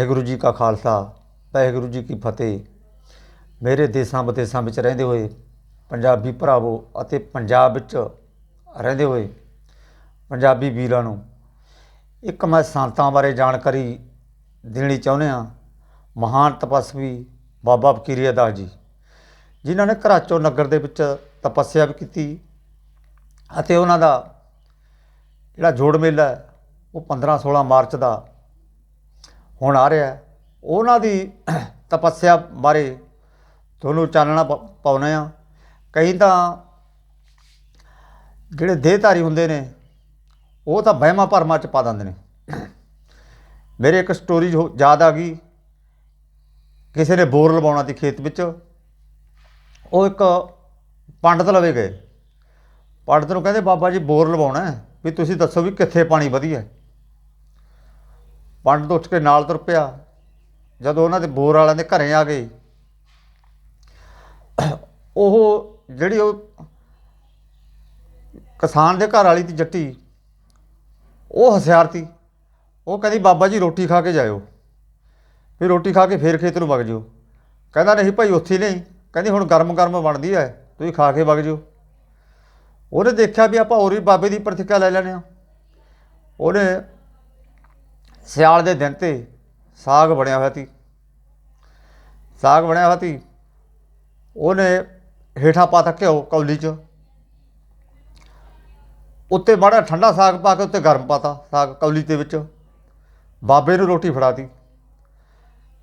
ਵਾਹਿਗੁਰੂ ਜੀ ਕਾ ਖਾਲਸਾ, ਵਾਹਿਗੁਰੂ ਜੀ ਕੀ ਫਤਿਹ। ਮੇਰੇ ਦੇਸਾਂ ਵਿਦੇਸਾਂ ਵਿੱਚ ਰਹਿੰਦੇ ਹੋਏ, ਪੰਜਾਬੀ ਭਰਾਵੋ ਅਤੇ ਪੰਜਾਬ ਵਿੱਚ ਰਹਿੰਦੇ ਹੋਏ, ਪੰਜਾਬੀ ਵੀਰਾਂ ਨੂੰ ਇੱਕ ਮੈਂ ਸੰਤਾਂ ਬਾਰੇ ਜਾਣਕਾਰੀ ਦੇਣੀ ਚਾਹੁੰਦੇ ਹਾਂ। ਮਹਾਨ ਤਪਸਵੀ ਬਾਬਾ ਫਕੀਰੀ ਦਾਸ ਜੀ, ਜਿਨ੍ਹਾਂ ਨੇ ਘਰਾਚੋ ਨਗਰ ਦੇ ਵਿੱਚ ਤਪੱਸਿਆ ਵੀ ਕੀਤੀ ਅਤੇ ਉਹਨਾਂ ਦਾ ਜਿਹੜਾ ਜੋੜ ਮੇਲਾ ਉਹ 15 16 ਮਾਰਚ ਦਾ ਹੁਣ ਆ ਰਿਹਾ ਉਹਨਾਂ ਦੀ ਤਪੱਸਿਆ ਬਾਰੇ ਤੁਹਾਨੂੰ ਚਾਨਣਾ ਪ- ਪਾਉਂਦੇ ਆ ਕਈ ਤਾਂ ਜਿਹੜੇ ਦੇਹਧਾਰੀ ਹੁੰਦੇ ਨੇ, ਉਹ ਤਾਂ ਵਹਿਮਾਂ ਭਰਮਾਂ ਚ ਪਾ ਦਿੰਦੇ ਨੇ। ਮੇਰੇ ਇੱਕ ਸਟੋਰੀ ਜੋ ਯਾਦ ਆ ਗਈ। ਕਿਸੇ ਨੇ ਬੋਰ ਲਵਾਉਣਾ ਸੀ ਖੇਤ ਵਿੱਚ। ਉਹ ਇੱਕ ਪੰਡਤ ਲਵੇ ਗਏ। ਪੰਡਤ ਨੂੰ ਕਹਿੰਦੇ, ਬਾਬਾ ਜੀ, ਬੋਰ ਲਵਾਉਣਾ ਵੀ ਤੁਸੀਂ ਦੱਸੋ ਵੀ ਕਿੱਥੇ ਪਾਣੀ ਵਧੀਆ ਹੈ? ਪੰਡਤ ਉੱਠ ਕੇ ਨਾਲ ਤੁਰ ਪਿਆ। ਜਦੋਂ ਉਹਨਾਂ ਦੇ ਬੋਰ ਵਾਲਿਆਂ ਦੇ ਘਰੇ ਆ ਗਏ। ਉਹ ਜਿਹੜੀ ਉਹ ਕਿਸਾਨ ਦੇ ਘਰ ਵਾਲੀ ਦੀ ਜੱਟੀ, ਉਹ ਹਸਿਆਰਤੀ ਉਹ ਕਹਿੰਦੀ, ਬਾਬਾ ਜੀ, ਰੋਟੀ ਖਾ ਕੇ ਜਾਇਓ। ਫਿਰ ਰੋਟੀ ਖਾ ਕੇ ਫੇਰ ਖੇਤ ਨੂੰ ਵਗ ਜਿਓ। ਕਹਿੰਦਾ, ਨਹੀਂ ਭਾਈ, ਉੱਥੇ ਨਹੀਂ। ਕਹਿੰਦੀ, ਹੁਣ ਗਰਮ ਗਰਮ ਬਣਦੀ ਹੈ ਤੁਸੀਂ ਖਾ ਕੇ ਵਗ ਜਿਓ। ਉਹਨੇ ਦੇਖਿਆ ਵੀ ਆਪਾਂ ਹੋਰ ਵੀ ਬਾਬੇ ਦੀ ਪ੍ਰਤੀਕਾ ਲੈ ਲੈਣੇ ਆ ਉਹਨੇ ਸਿਆਲ ਦੇ ਦਿਨ ਤੇ ਸਾਗ ਬਣਿਆ ਹੋਇਆ ਸੀ। ਸਾਗ ਬਣਿਆ ਹੋਇਆ ਸੀ। ਉਹਨੇ ਹੇਠਾਂ ਪਾਤਾ ਘਿਓ ਕੌਲੀ 'ਚ। ਉੱਤੇ ਬੜਾ ਠੰਡਾ ਸਾਗ ਪਾ ਕੇ ਉੱਤੇ ਗਰਮ ਪਾਤਾ ਸਾਗ ਕੌਲੀ ਦੇ ਵਿੱਚ। ਬਾਬੇ ਨੂੰ ਰੋਟੀ ਫੜਾਤੀ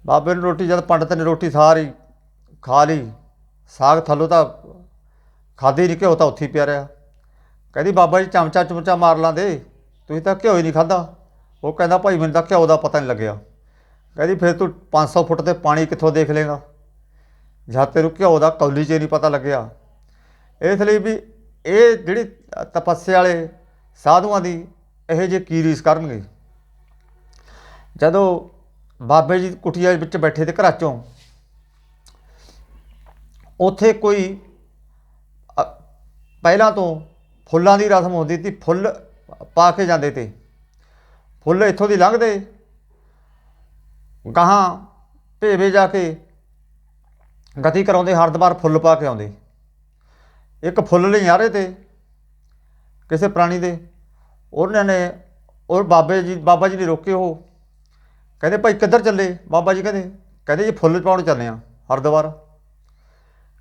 ਬਾਬੇ ਨੂੰ ਰੋਟੀ ਜਦ ਪੰਡਤ ਨੇ ਰੋਟੀ ਸਾਰੀ ਖਾ ਲਈ, ਸਾਗ ਥੱਲੋਂ ਤਾਂ ਖਾਦੇ ਨਹੀਂ, ਘਿਓ ਤਾਂ ਉੱਥੇ ਹੀ ਪਿਆ ਰਿਹਾ। ਕਹਿੰਦੀ, ਬਾਬਾ ਜੀ, ਚਮਚਾ ਚਮਚਾ ਮਾਰ ਲਾਂਦੇ, ਤੁਸੀਂ ਤਾਂ ਘਿਓ ਹੀ ਨਹੀਂ ਖਾਦਾ ਉਹ ਕਹਿੰਦਾ, ਭਾਈ ਮੈਨੂੰ ਤਾਂ ਘਿਓ ਦਾ ਪਤਾ ਨਹੀਂ ਲੱਗਿਆ। ਕਹਿੰਦੀ, ਫਿਰ ਤੂੰ 500 ਫੁੱਟ ਤੇ ਪਾਣੀ ਕਿੱਥੋਂ ਦੇਖ ਲੇਗਾ ਜਦ ਤੈਨੂੰ ਘਿਓ ਦਾ ਕੌਲੀ 'ਚ ਨਹੀਂ ਪਤਾ ਲੱਗਿਆ। ਇਸ ਲਈ ਵੀ ਇਹ ਜਿਹੜੀ ਤਪੱਸਿਆ ਵਾਲੇ ਸਾਧੂਆਂ ਦੀ ਇਹੋ ਜਿਹੇ ਕੀ ਰੀਸ ਕਰਨਗੇ? ਜਦੋਂ ਬਾਬੇ ਜੀ ਕੁਟੀਆ ਵਿੱਚ ਬੈਠੇ ਤੇ ਘਰਾਂ 'ਚੋਂ ਉੱਥੇ ਕੋਈ ਪਹਿਲਾਂ ਤੋਂ ਫੁੱਲਾਂ ਦੀ ਰਸਮ ਹੁੰਦੀ ਸੀ, ਫੁੱਲ ਪਾ ਕੇ ਜਾਂਦੇ ਤੇ। ਫੁੱਲ ਇੱਥੋਂ ਦੀ ਲੰਘਦੇ? ਗਾਹਾਂ ਭੇਵੇ ਜਾ ਕੇ ਗਤੀ ਕਰਾਉਂਦੇ ਹਰਦਵਾਰ ਫੁੱਲ ਪਾ ਕੇ ਆਉਂਦੇ। ਇੱਕ ਫੁੱਲ ਲਈ ਲਿਆਰੇ ਤੇ, ਕਿਸੇ ਪ੍ਰਾਣੀ ਦੇ। ਉਹਨਾਂ ਨੇ, ਉਹ ਬਾਬੇ ਜੀ, ਬਾਬਾ ਜੀ ਨੇ ਰੋਕੇ ਉਹ। ਕਹਿੰਦੇ, ਭਾਈ ਕਿੱਧਰ ਚੱਲੇ? ਬਾਬਾ ਜੀ ਕਹਿੰਦੇ ਕਹਿੰਦੇ ਜੀ ਫੁੱਲ ਪਾਉਣ ਚੱਲੇ ਆ ਹਰਦਵਾਰ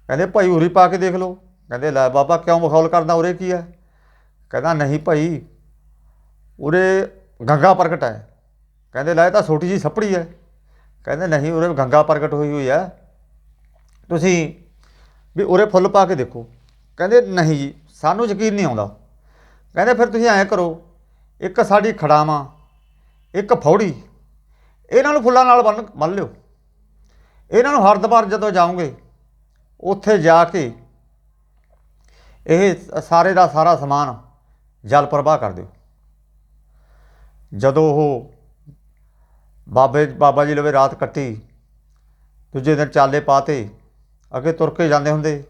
ਕਹਿੰਦੇ, ਭਾਈ ਉਰੀ ਪਾ ਕੇ ਦੇਖ ਲਓ। ਕਹਿੰਦੇ, ਲੈ ਬਾਬਾ, ਕਿਉਂ ਮਖੌਲ ਕਰਦਾ ਉਰੇ ਕੀ ਹੈ? ਕਹਿੰਦਾ, ਨਹੀਂ ਭਾਈ, ਉਰੇ ਗੰਗਾ ਪ੍ਰਗਟ ਹੈ। ਕਹਿੰਦੇ, ਲੈ ਤਾਂ ਛੋਟੀ ਜੀ ਛੱਪੜੀ ਹੈ। ਕਹਿੰਦੇ, ਨਹੀਂ, ਉਰੇ ਗੰਗਾ ਪ੍ਰਗਟ ਹੋਈ ਹੋਈ ਹੈ। ਤੁਸੀਂ ਵੀ ਉਰੇ ਫੁੱਲ ਪਾ ਕੇ ਦੇਖੋ। ਕਹਿੰਦੇ, ਨਹੀਂ ਜੀ, ਸਾਨੂੰ ਯਕੀਨ ਨਹੀਂ ਆਉਂਦਾ। ਕਹਿੰਦੇ, ਫਿਰ ਤੁਸੀਂ ਐਂ ਕਰੋ, ਇੱਕ ਸਾਡੀ ਖੜਾਵਾਂ, ਇੱਕ ਫੌੜੀ, ਇਹਨਾਂ ਨੂੰ ਫੁੱਲਾਂ ਨਾਲ ਬੰਨ ਬੰਨ ਲਿਓ। ਇਹਨਾਂ ਨੂੰ ਹਰਦਵਾਰ ਜਦੋਂ ਜਾਓਗੇ, ਉੱਥੇ ਜਾ ਕੇ ਇਹ ਸਾਰੇ ਦਾ ਸਾਰਾ ਸਮਾਨ ਜਲ ਪ੍ਰਵਾਹ ਕਰ ਦਿਓ। ਜਦੋਂ ਉਹ ਬਾਬੇ, ਬਾਬਾ ਜੀ ਲਵੇ ਰਾਤ ਕੱਟੀ, ਦੂਜੇ ਦਿਨ ਚਾਲੇ ਪਾਤੇ, ਅੱਗੇ ਤੁਰ ਕੇ ਜਾਂਦੇ ਹੁੰਦੇ,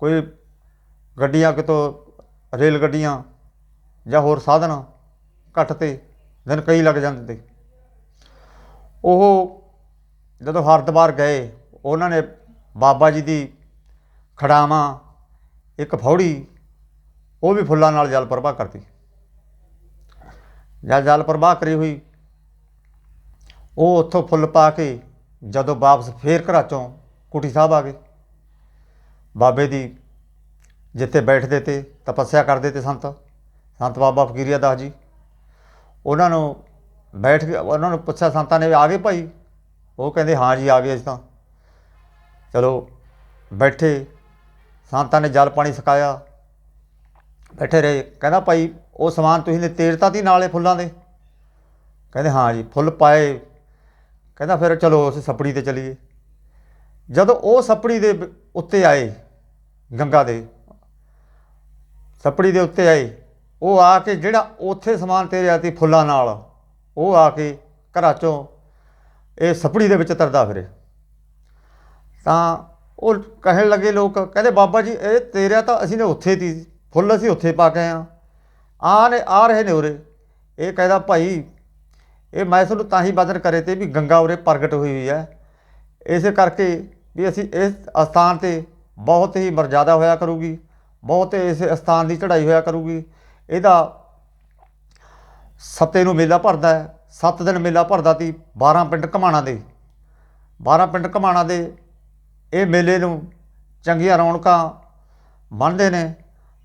ਕੋਈ ਗੱਡੀਆਂ ਕਿਤੋਂ ਰੇਲ ਗੱਡੀਆਂ ਜਾਂ ਹੋਰ ਸਾਧਨ ਘੱਟ ਤੇ, ਦਿਨ ਕਈ ਲੱਗ ਜਾਂਦੇ ਤੇ। ਉਹ ਜਦੋਂ ਹਰਿਦੁਆਰ ਗਏ, ਉਹਨਾਂ ਨੇ ਬਾਬਾ ਜੀ ਦੀ ਖੜਾਵਾਂ, ਇੱਕ ਫੌੜੀ, ਉਹ ਵੀ ਫੁੱਲਾਂ ਨਾਲ ਜਲ ਪ੍ਰਭਾ ਕਰਤੀ। ਜਾਂ ਜਲ ਪ੍ਰਵਾਹ ਕਰੀ ਹੋਈ, ਉਹ ਉੱਥੋਂ ਫੁੱਲ ਪਾ ਕੇ ਜਦੋਂ ਵਾਪਸ ਫੇਰ ਘਰਾਚੋਂ ਕੁਟੀ ਸਾਹਿਬ ਆ ਗਏ। ਬਾਬੇ ਦੀ ਜਿੱਥੇ ਬੈਠਦੇ ਤੇ ਤਪੱਸਿਆ ਕਰਦੇ ਤੇ ਸੰਤ ਸੰਤ ਬਾਬਾ ਫਕੀਰੀਆ ਦਾਸ ਜੀ। ਉਹਨਾਂ ਨੂੰ ਬੈਠ ਕੇ, ਉਹਨਾਂ ਨੂੰ ਪੁੱਛਿਆ, ਸੰਤਾਂ ਨੇ ਵੀ ਆ ਗਏ ਭਾਈ? ਉਹ ਕਹਿੰਦੇ, ਹਾਂ ਜੀ, ਆ ਗਏ ਅਸੀਂ ਤਾਂ। ਚਲੋ, ਬੈਠੇ, ਸੰਤਾਂ ਨੇ ਜਲ ਪਾਣੀ ਛਕਾਇਆ। ਬੈਠੇ ਰਹੇ। ਕਹਿੰਦਾ, ਭਾਈ ਉਹ ਸਮਾਨ ਤੁਸੀਂ ਨੇ ਤੇਰਤਾ ਤੀ ਨਾਲੇ ਫੁੱਲਾਂ ਦੇ। ਕਹਿੰਦੇ, ਹਾਂ ਜੀ, ਫੁੱਲ ਪਾਏ। ਕਹਿੰਦਾ, ਫਿਰ ਚਲੋ ਅਸੀਂ ਸੱਪੜੀ ਤੇ ਚਲੀਏ। ਜਦੋਂ ਉਹ ਸੱਪੜੀ ਦੇ ਉੱਤੇ ਆਏ ਗੰਗਾ ਦੇ, ਸੱਪੜੀ ਦੇ ਉੱਤੇ ਆਏ, ਉਹ ਆ ਕੇ ਜਿਹੜਾ ਉੱਥੇ ਸਮਾਨ ਤੇਰਿਆ ਸੀ ਫੁੱਲਾਂ ਨਾਲ, ਉਹ ਆ ਕੇ ਘਰਾਂ ਚੋਂ ਇਹ ਸੱਪੜੀ ਦੇ ਵਿੱਚ ਤਰਦਾ ਫਿਰੇ। ਤਾਂ ਉਹ ਕਹਿਣ ਲੱਗੇ ਲੋਕ, ਕਹਿੰਦੇ, ਬਾਬਾ ਜੀ, ਇਹ ਤੇਰਿਆ ਤਾਂ ਅਸੀਂ ਨੇ ਉੱਥੇ ਤੀ, ਫੁੱਲ ਅਸੀਂ ਉੱਥੇ ਪਾ ਕੇ ਆਏ ਆ ਆ ਨੇ, ਆ ਰਹੇ ਨੇ ਉਰੇ। ਇਹ ਕਹਿੰਦਾ, ਭਾਈ, ਇਹ ਮੈਂ ਤੁਹਾਨੂੰ ਤਾਂ ਹੀ ਬਚਨ ਕਰੇ ਤੇ ਵੀ ਗੰਗਾ ਉਰੇ ਪ੍ਰਗਟ ਹੋਈ ਹੋਈ ਹੈ। ਇਸੇ ਕਰਕੇ ਵੀ ਅਸੀਂ ਇਸ ਅਸਥਾਨ ਤੇ ਬਹੁਤ ਹੀ ਮਰਜ਼ਾਦਾ ਹੋਇਆ ਕਰੂਗੀ, ਬਹੁਤ ਇਸ ਅਸਥਾਨ ਦੀ ਚੜ੍ਹਾਈ ਹੋਇਆ ਕਰੂਗੀ। ਇਹਦਾ ਸੱਤੇ ਨੂੰ ਮੇਲਾ ਭਰਦਾ ਹੈ 7 ਦਿਨ ਮੇਲਾ ਭਰਦਾ ਤੀ 12 ਪਿੰਡ ਘਮਾਣਾ ਦੇ। 12 ਪਿੰਡ ਘਮਾਣਾ ਦੇ, ਇਹ ਮੇਲੇ ਨੂੰ ਚੰਗੀਆਂ ਰੌਣਕਾਂ ਮੰਨਦੇ ਨੇ।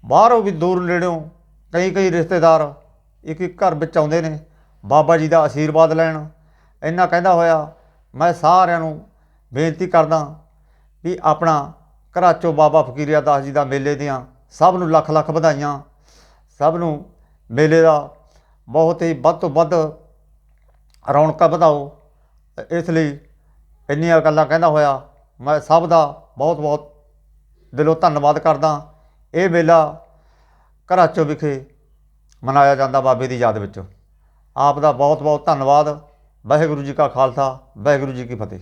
ਬਾਹਰੋਂ ਵੀ ਦੂਰ ਨੇੜਿਓਂ ਕਈ ਕਈ ਰਿਸ਼ਤੇਦਾਰ ਇੱਕ ਇੱਕ ਘਰ ਵਿੱਚ ਆਉਂਦੇ ਨੇ, ਬਾਬਾ ਜੀ ਦਾ ਆਸ਼ੀਰਵਾਦ ਲੈਣ। ਇੰਨਾ ਕਹਿੰਦਾ ਹੋਇਆ, ਮੈਂ ਸਾਰਿਆਂ ਨੂੰ ਬੇਨਤੀ ਕਰਦਾ ਵੀ ਆਪਣਾ ਘਰਾਚੋਂ ਬਾਬਾ ਫਕੀਰੀਆ ਦਾਸ ਜੀ ਦਾ ਮੇਲੇ ਦੀਆਂ ਸਭ ਨੂੰ ਲੱਖ ਲੱਖ ਵਧਾਈਆਂ। ਸਭ ਨੂੰ ਮੇਲੇ ਦਾ ਬਹੁਤ ਹੀ ਵੱਧ ਤੋਂ ਵੱਧ ਰੌਣਕਾਂ ਵਧਾਓ। ਇਸ ਲਈ ਇੰਨੀਆਂ ਗੱਲਾਂ ਕਹਿੰਦਾ ਹੋਇਆ, ਮੈਂ ਸਭ ਦਾ ਬਹੁਤ ਬਹੁਤ ਦਿਲੋਂ ਧੰਨਵਾਦ ਕਰਦਾ। ਇਹ ਮੇਲਾ ਘਰਾਚੋਂ ਵਿਖੇ ਮਨਾਇਆ ਜਾਂਦਾ ਬਾਬੇ ਦੀ ਯਾਦ ਵਿੱਚ। ਆਪ ਦਾ ਬਹੁਤ ਬਹੁਤ ਧੰਨਵਾਦ। ਵਾਹਿਗੁਰੂ ਜੀ ਕਾ ਖਾਲਸਾ, ਵਾਹਿਗੁਰੂ ਜੀ ਕੀ ਫਤਿਹ।